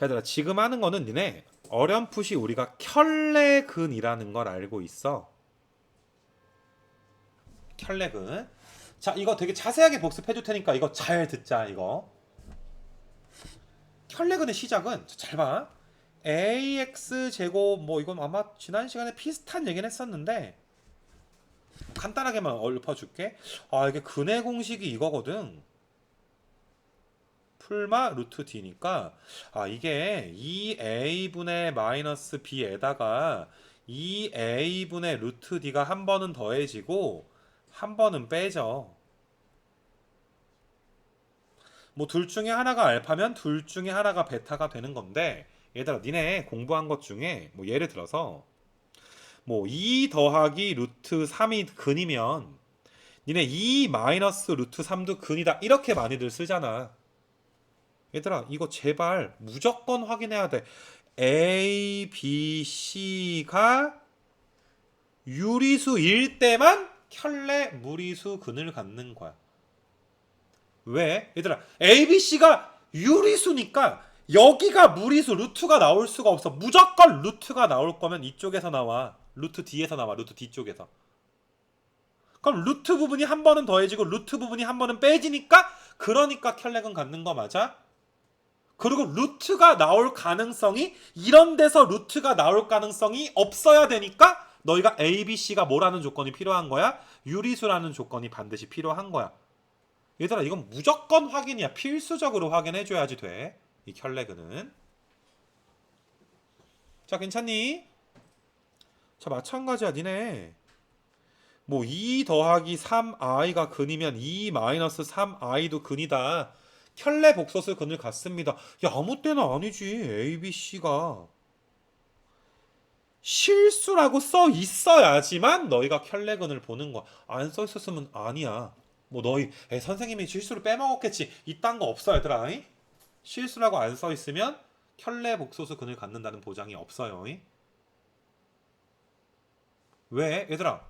자 얘들아 지금 하는 거는 니네 어렴풋이 우리가 켤레근이라는 걸 알고 있어. 켤레근. 자 이거 되게 자세하게 복습해 줄 테니까 이거 잘 듣자 이거. 켤레근의 시작은 잘 봐. Ax 제곱 뭐 이건 아마 지난 시간에 비슷한 얘기는 했었는데 간단하게만 읊어 줄게. 아 이게 근의 공식이 이거거든 풀마 루트 d니까 아 이게 2a분의 마이너스 b에다가 2a분의 루트 d가 한 번은 더해지고 한 번은 빼죠. 뭐 둘 중에 하나가 알파면 둘 중에 하나가 베타가 되는 건데 얘들아 니네 공부한 것 중에 뭐 예를 들어서 뭐 2 더하기 루트 3이 근이면 니네 2 마이너스 루트 3도 근이다. 이렇게 많이들 쓰잖아 얘들아 이거 제발 무조건 확인해야 돼. A, B, C가 유리수일 때만 켤레 무리수 근을 갖는 거야. 왜? 얘들아 A, B, C가 유리수니까 여기가 무리수 루트가 나올 수가 없어. 무조건 루트가 나올 거면 이쪽에서 나와. 루트 D에서 나와 루트 D 쪽에서. 그럼 루트 부분이 한 번은 더해지고 루트 부분이 한 번은 빼지니까 그러니까 켤레근 갖는 거 맞아? 그리고 루트가 나올 가능성이 이런 데서 루트가 나올 가능성이 없어야 되니까 너희가 A, B, C가 뭐라는 조건이 필요한 거야? 유리수라는 조건이 반드시 필요한 거야. 얘들아 이건 무조건 확인이야. 필수적으로 확인해 줘야지 돼. 이 켤레근은. 자, 괜찮니? 자, 마찬가지야, 니네. 뭐 2 더하기 3i가 근이면 2 마이너스 3i도 근이다. 켤레 복소수 근을 갖습니다. 야, 아무 때나 아니지. A, B, C가. 실수라고 써 있어야지만 너희가 켤레근을 보는 거야. 안 써 있었으면 아니야. 뭐 너희 에 선생님이 실수를 빼먹었겠지. 이딴 거 없어 얘들아. 이? 실수라고 안 써 있으면 켤레 복소수 근을 갖는다는 보장이 없어요. 이? 왜? 얘들아.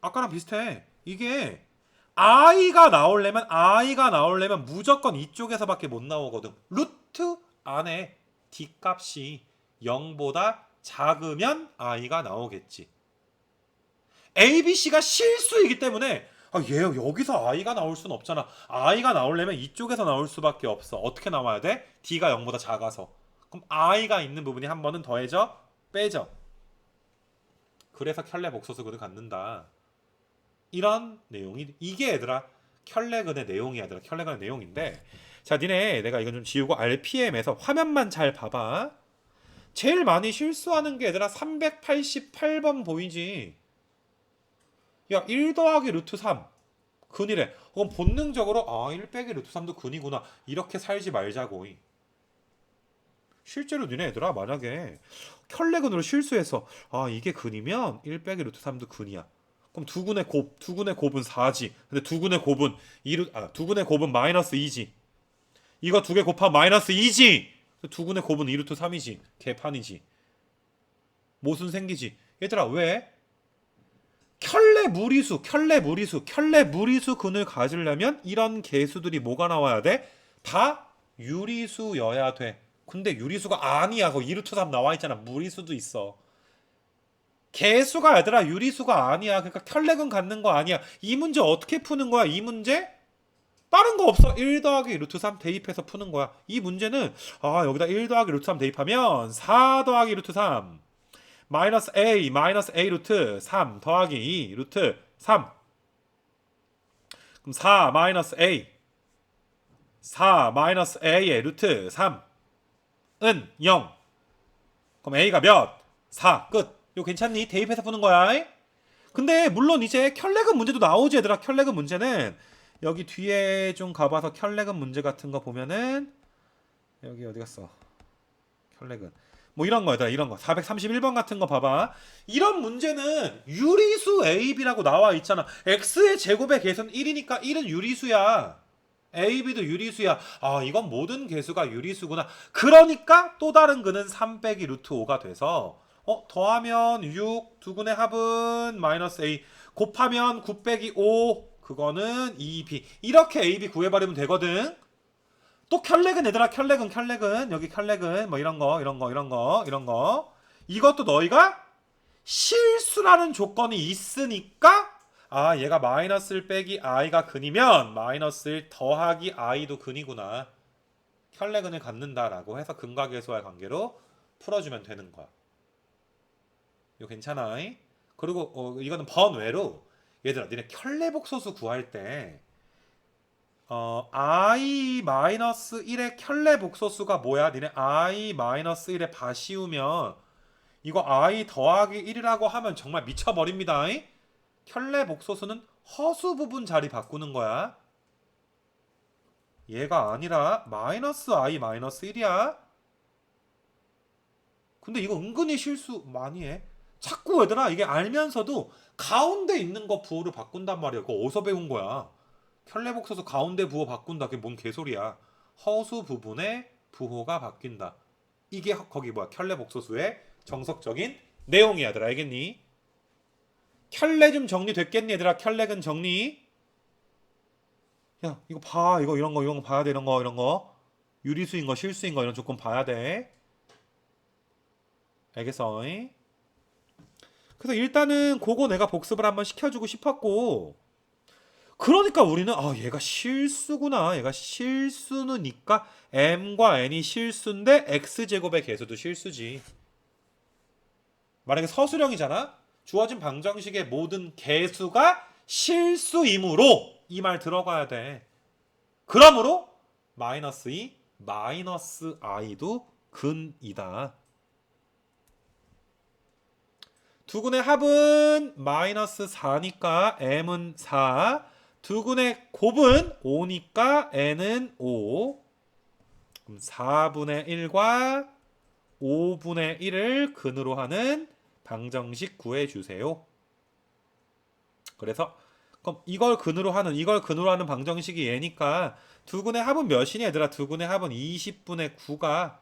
아까랑 비슷해. 이게 i가 나오려면 i가 나오려면 무조건 이쪽에서밖에 못 나오거든. 루트 안에 d 값이 0보다 작으면 i가 나오겠지. a, b, c가 실수이기 때문에 아, 얘 여기서 i가 나올 수는 없잖아. i가 나오려면 이쪽에서 나올 수밖에 없어. 어떻게 나와야 돼? d가 0보다 작아서. 그럼 i가 있는 부분이 한 번은 더해져, 빼져. 그래서 켤레 복소수근을 갖는다. 이런 내용이 이게 얘들아 켤레근의 내용이야 얘들아. 켤레근의 내용인데 자 니네 내가 이건 좀 지우고 RPM에서 화면만 잘 봐봐. 제일 많이 실수하는 게 얘들아 388번 보이지? 야1 더하기 루트 3 근이래. 그럼 본능적으로 아1 빼기 루트 3도 근이구나. 이렇게 살지 말자고. 실제로 니네 얘들아 만약에 켤레근으로 실수해서 아 이게 근이면 1 빼기 루트 3도 근이야 그럼 두근의 곱, 두근의 곱은 4지. 근데 두근의 곱은 2루, 아, 두근의 곱은 마이너스 2지. 이거 두 개 곱하면 마이너스 2지. 두근의 곱은 2루트 3이지. 개판이지. 모순 생기지. 얘들아 왜? 켤레 무리수, 켤레 무리수, 켤레 무리수 근을 가지려면 이런 개수들이 뭐가 나와야 돼? 다 유리수여야 돼. 근데 유리수가 아니야. 거 2루트 3 나와 있잖아. 무리수도 있어. 개수가 얘들아 유리수가 아니야. 그러니까 켤레근 갖는 거 아니야. 이 문제 어떻게 푸는 거야? 이 문제? 다른 거 없어. 1 더하기 루트 3 대입해서 푸는 거야. 이 문제는 아 여기다 1 더하기 루트 3 대입하면 4 더하기 루트 3 마이너스 a 마이너스 a 루트 3 더하기 2 루트 3 그럼 4 마이너스 a 4 마이너스 a의 루트 3은 0 그럼 a가 몇? 4 끝. 이거 괜찮니? 대입해서 푸는 거야. 근데 물론 이제 켤레근 문제도 나오지 얘들아. 켤레근 문제는 여기 뒤에 좀 가봐서 켤레근 문제 같은 거 보면은 여기 어디 갔어? 켤레근. 뭐 이런 거 얘들아 이런 거 431번 같은 거 봐봐 이런 문제는 유리수 AB라고 나와 있잖아 X의 제곱의 개수는 1이니까 1은 유리수야 AB도 유리수야 아 이건 모든 개수가 유리수구나 그러니까 또 다른 근은 3 빼기 루트 5가 돼서 어 더하면 6 두근의 합은 마이너스 a. 곱하면 9 빼기 5 그거는 2b 이렇게 ab 구해버리면 되거든. 또 켤레근 얘들아 켤레근 켤레근. 여기 켤레근 뭐 이런 거 이런 거 이런 거 이런 거. 이것도 너희가 실수라는 조건이 있으니까 아 얘가 마이너스 1 빼기 i가 근이면 마이너스 1 더하기 i도 근이구나. 켤레근을 갖는다라고 해서 근과 계수와의 관계로 풀어주면 되는 거야 이거 괜찮아 그리고 어, 이거는 번외로 얘들아 니네 켤레복소수 구할 때 어, i 마이너스 1의 켤레 복소수가 뭐야? 니네 i 마이너스 1에 바 씌우면 이거 i 더하기 1이라고 하면 정말 미쳐버립니다. 이? 켤레 복소수는 허수 부분 자리 바꾸는 거야. 얘가 아니라 마이너스 i 마이너스 1이야. 근데 이거 은근히 실수 많이 해. 자꾸 얘들아 이게 알면서도 가운데 있는 거 부호를 바꾼단 말이야. 그거 어디서 배운 거야? 켤레복소수 가운데 부호 바꾼다. 그게 뭔 개소리야? 허수 부분의 부호가 바뀐다. 이게 허- 거기 뭐야? 켤레복소수의 정석적인 내용이야, 얘들아. 알겠니? 켤레 좀 정리됐겠니, 얘들아? 켤레근 정리. 야, 이거 봐. 이거 이런 거 이런 거 봐야 돼. 이런 거 이런 거. 유리수인 거, 실수인 거 이런 조건 봐야 돼. 알겠어? 잉? 그래서 일단은 그거 내가 복습을 한번 시켜주고 싶었고 그러니까 우리는 아 얘가 실수구나. 얘가 실수는니까 m과 n이 실수인데 x제곱의 개수도 실수지. 만약에 서술형이잖아? 주어진 방정식의 모든 개수가 실수이므로 이 말 들어가야 돼. 그러므로 마이너스 2 마이너스 i도 근이다 두근의 합은 마이너스 4니까 m은 4 두근의 곱은 5니까 n은 5 그럼 4분의 1과 5분의 1을 근으로 하는 방정식 구해주세요. 그래서 그럼 이걸 근으로 하는 이걸 근으로 하는 방정식이 얘니까 두근의 합은 몇이니 얘들아? 두근의 합은 20분의 9가.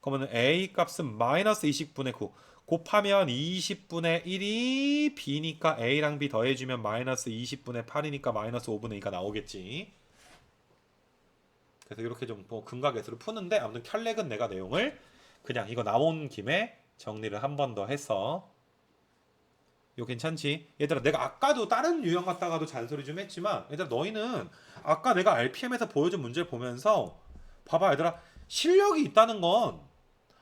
그러면 a 값은 마이너스 20분의 9 곱하면 20분의 1이 b니까 a랑 b 더해주면 마이너스 20분의 8이니까 마이너스 5분의 2가 나오겠지. 그래서 이렇게 좀 뭐 근각에서를 푸는데 아무튼 켤레근 내가 내용을 그냥 이거 나온 김에 정리를 한 번 더 해서 이거 괜찮지? 얘들아 내가 아까도 다른 유형 갖다가도 잔소리 좀 했지만 얘들아 너희는 아까 내가 RPM에서 보여준 문제를 보면서 봐봐 얘들아 실력이 있다는 건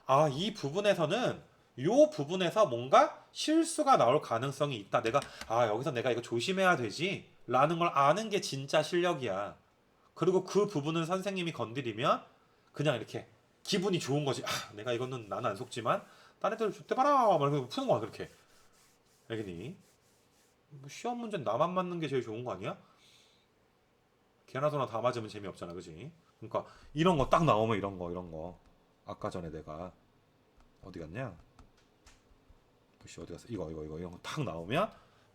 아 이 부분에서는 요 부분에서 뭔가 실수가 나올 가능성이 있다. 내가 아 여기서 내가 이거 조심해야 되지 라는 걸 아는 게 진짜 실력이야. 그리고 그 부분은 선생님이 건드리면 그냥 이렇게 기분이 좋은 거지. 아 내가 이거는 나는 안 속지만 딴 애들 좋대 봐라 막 이렇게 푸는 거야 그렇게. 알겠니? 뭐 시험 문제는 나만 맞는 게 제일 좋은 거 아니야? 개나 소나 다 맞으면 재미없잖아 그지? 그러니까 이런 거 딱 나오면 이런 거 이런 거 아까 전에 내가 어디 갔냐? 글씨 어디 갔어? 이거 이거 이거 이런 거 딱 나오면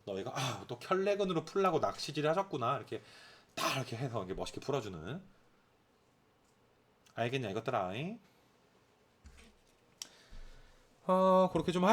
너희가 아 또 켤레근으로 풀라고 낚시질 하셨구나 이렇게 딱 이렇게 해서 이렇게 멋있게 풀어주는 알겠냐 이것들아 어 그렇게 좀 하.